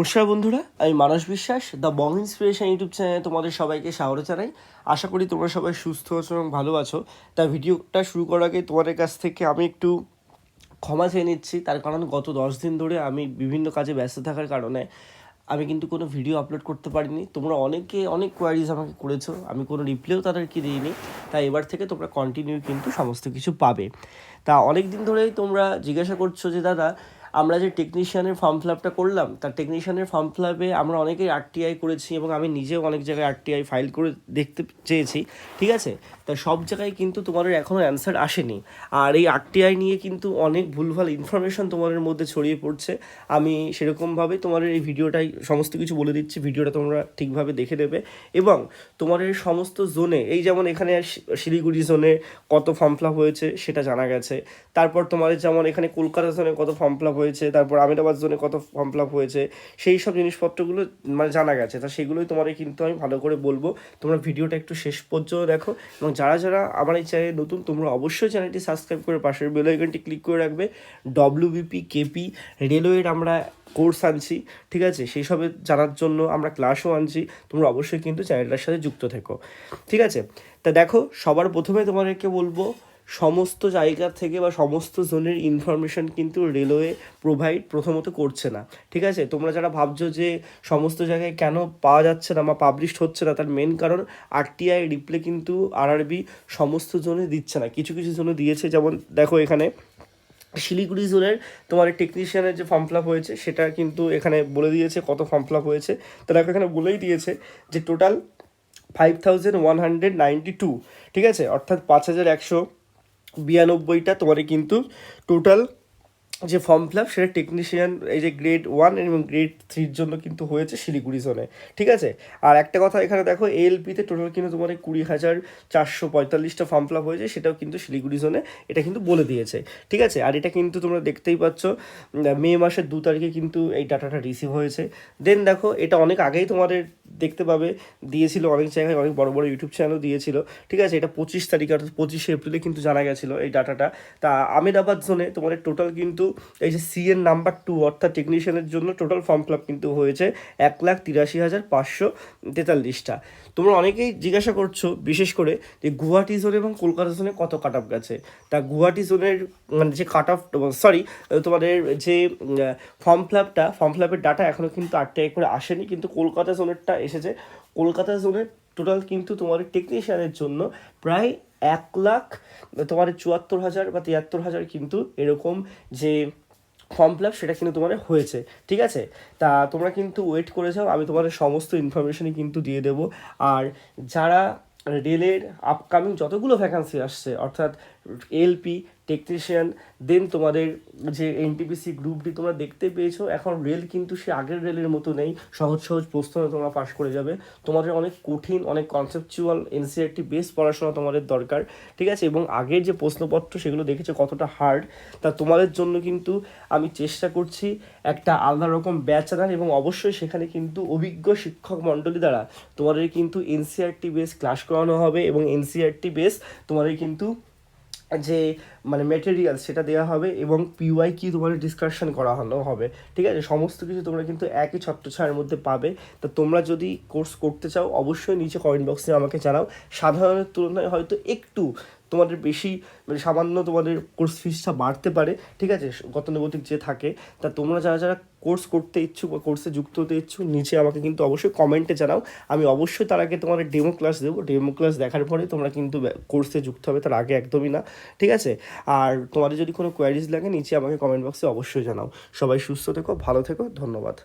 নমস্কার বন্ধুরা, আমি মানস বিশ্বাস দ্য বং ইন্সপিরেশন ইউটিউব চ্যানেলে তোমাদের সবাইকে স্বাগত জানাই। আশা করি তোমরা সবাই সুস্থ আছো এবং ভালো আছো। তা ভিডিওটা শুরু করার আগে তোমাদের কাছ থেকে আমি একটু ক্ষমা চেয়ে নিচ্ছি। তার কারণ গত দশ দিন ধরে আমি বিভিন্ন কাজে ব্যস্ত থাকার কারণে আমি কিন্তু কোনো ভিডিও আপলোড করতে পারিনি। তোমরা অনেকে, অনেক কোয়ারিজ আমাকে করেছ। আমি কোনো রিপ্লাইও তাদেরকে দিইনি। তাই এবার থেকে তোমরা কন্টিনিউ কিন্তু সমস্ত কিছু পাবে। তা অনেক দিন ধরেই তোমরা জিজ্ঞাসা করছ যে, দাদা আমরা যে টেকনিশিয়ানের ফর্ম ফিল আপটা করলাম, তার টেকনিশিয়ানের ফর্ম ফিল আপে আমরা অনেকেই আরটিআই করেছি এবং আমি নিজেও অনেক জায়গায় আরটিআই ফাইল করে দেখতে চেয়েছি, ঠিক আছে? তা সব জায়গায় কিন্তু তোমাদের এখনও অ্যান্সার আসেনি। আর এই আরটিআই নিয়ে কিন্তু অনেক ভুলভাল ইনফরমেশন তোমাদের মধ্যে ছড়িয়ে পড়ছে। আমি সেরকমভাবে তোমাদের এই ভিডিওটাই সমস্ত কিছু বলে দিচ্ছি, ভিডিওটা তোমরা ঠিকভাবে দেখে নেবে। এবং তোমাদের সমস্ত জোনে এই যেমন এখানে শিলিগুড়ি জোনে কত ফর্ম ফিল আপ হয়েছে সেটা জানা গেছে। তারপর তোমাদের যেমন এখানে কলকাতা জোনে কত ফর্ম ফিল আপ হয়েছে, তারপর আমেদাবাদ জোনে কত ফর্ম ফিল আপ হয়েছে, সেই সব জিনিসপত্রগুলো মানে জানা গেছে। তা সেগুলোই তোমাদের কিন্তু আমি ভালো করে বলব। তোমরা ভিডিওটা একটু শেষ পর্যন্ত দেখো এবং যারা যারা আমার এই চ্যানেলে নতুন, তোমরা অবশ্যই চ্যানেলটি সাবস্ক্রাইব করে পাশের বেল আইকনটি ক্লিক করে রাখবে। ডব্লিউবিপি কেপি রেলওয়ের আমরা কোর্স আনছি, ঠিক আছে? সেই সবে জানার জন্য আমরা ক্লাসও আনছি। তোমরা অবশ্যই কিন্তু চ্যানেলটার সাথে যুক্ত থেকো, ঠিক আছে? তা দেখো, সবার প্রথমে তোমাদেরকে বলব সমস্ত জায়গা থেকে বা সমস্ত জোনের ইনফরমেশন কিন্তু রেলওয়ে প্রোভাইড প্রথমত করছে না। ঠিক আছে? তোমরা যারা ভাবছ যে সমস্ত জায়গায় কেন পাওয়া যাচ্ছে না বা পাবলিশড হচ্ছে না, তার মেন কারণ আরটিআই রিপ্লে কিন্তু আরআরবি সমস্ত জোনে দিচ্ছে না। কিছু কিছু জোনে দিয়েছে। যেমন দেখো এখানে, শিলিগুড়ি জোনের তোমার টেকনিশিয়ানের যে ফর্ম ফিল আপ হয়েছে, সেটা কিন্তু এখানে বলে দিয়েছে কত ফর্ম ফিল আপ হয়েছে। তো দেখো এখানে বলেই দিয়েছে যে total five thousand one hundred ninety two ঠিক আছে? অর্থাৎ পাঁচ হাজার একশো বিরানব্বইটা তোমার কিন্তু টোটাল যে ফর্ম ফিল আপ সেটা টেকনিশিয়ান এই যে গ্রেড ওয়ান এবং গ্রেড থ্রির জন্য কিন্তু হয়েছে শিলিগুড়ি জোনে ঠিক আছে? আর একটা কথা এখানে দেখো এলপিতে টোটাল কিন্তু তোমার কুড়ি হাজার চারশো পঁয়তাল্লিশটা ফর্ম ফিল আপ হয়েছে, সেটাও কিন্তু শিলিগুড়ি জোনে এটা কিন্তু বলে দিয়েছে, ঠিক আছে? আর এটা কিন্তু তোমরা দেখতেই পাচ্ছ মে মাসের দু তারিখে কিন্তু এই ডাটাটা রিসিভ হয়েছে। দেন দেখো, এটা অনেক আগেই তোমাদের দেখতে পাবে। দিয়েছিল অনেক জায়গায়, অনেক বড় বড় ইউটিউব চ্যানেল দিয়েছিল। ঠিক আছে, এটা পঁচিশ তারিখ অর্থাৎ পঁচিশে এপ্রিলে কিন্তু জানা গেছিল এই ডাটাটা তা আমেদাবাদ জোনে তোমাদের টোটাল কিন্তু এই যে সি এর নাম্বার টু অর্থাৎ টেকনিশিয়ানের জন্য টোটাল ফর্ম ফিল কিন্তু হয়েছে এক লাখ তিরাশি হাজার পাঁচশো তেতাল্লিশটা। তোমরা অনেকেই জিজ্ঞাসা করছ, বিশেষ করে যে গুয়াহাটি জোন এবং কলকাতা জোনে কত কাট অফ গেছে? তা গুয়াহাটি জোনের মানে যে কাট অফ সরি তোমাদের যে ফর্ম ফিল আপটা ফর্ম ফিল আপের ডাটা এখনও কিন্তু আটটায় করে আসেনি, কিন্তু কলকাতা জোনেরটা এসেছে। কলকাতা জোনের টোটাল কিন্তু তোমার টেকনিশিয়ানের জন্য প্রায় এক লাখ, তোমার চুয়াত্তর হাজার বা তিয়াত্তর হাজার কিন্তু এরকম যে ফর্ম ফিল আপ সেটা কিন্তু তোমার হয়েছে। ঠিক আছে? তা তোমরা কিন্তু ওয়েট করে যাও, আমি তোমাদের সমস্ত ইনফরমেশনই কিন্তু দিয়ে দেবো। আর যারা রেলের আপকামিং যতগুলো ভ্যাকান্সি আসছে, অর্থাৎ এলপি টেকনিশিয়ান দেন তোমাদের যে এনটিপিসি গ্রুপ ডি তোমরা দেখতে পেয়েছ, এখন রেল কিন্তু সে আগের রেলের মতো নেই। সহজ সহজ প্রশ্ন তোমরা পাশ করে যাবে। তোমাদের অনেক কঠিন, অনেক কনসেপচুয়াল এনসিআরটি বেস পড়াশোনা তোমাদের দরকার, ঠিক আছে? এবং আগের যে প্রশ্নপত্র সেগুলো দেখেছ কতটা হার্ড তা তোমাদের জন্য কিন্তু আমি চেষ্টা করছি একটা আলাদা রকম ব্যাচ আনার এবং অবশ্যই সেখানে কিন্তু অভিজ্ঞ শিক্ষক মণ্ডলী দ্বারা তোমাদের কিন্তু এনসিআরটি বেস ক্লাস করানো হবে এবং এনসিআরটি বেস তোমাদের কিন্তু যে মানে মেটেরিয়াল সেটা দেওয়া হবে এবং পিওয়াই কি তোমার ডিসকাশন করা হলো হবে, ঠিক আছে? সমস্ত কিছু তোমরা কিন্তু একই ছত্রছায়ার মধ্যে পাবে। তো তোমরা যদি কোর্স করতে চাও, অবশ্যই নিচে কমেন্ট বক্সে আমাকে জানাও। সাধারণের তুলনায় হয়তো একটু তোমাদের বেশি মানে সামান্য তোমাদের কোর্স ফিসটা বাড়তে পারে, ঠিক আছে? গতানুগতিক যে থাকে, তা তোমরা যারা যারা কোর্স করতে ইচ্ছুক বা কোর্সে যুক্ত হতে ইচ্ছুক, নিচে আমাকে কিন্তু অবশ্যই কমেন্টে জানাও। আমি অবশ্যই তার আগে তোমাদের ডেমো ক্লাস দেবো। ডেমো ক্লাস দেখার পরে তোমরা কিন্তু কোর্সে যুক্ত হবে, তার আগে একদমই না, ঠিক আছে? আর তোমাদের যদি কোনো কোয়ারিজ লাগে, নিচে আমাকে কমেন্ট বক্সে অবশ্যই জানাও। সবাই সুস্থ থেকো, ভালো থেকো, ধন্যবাদ।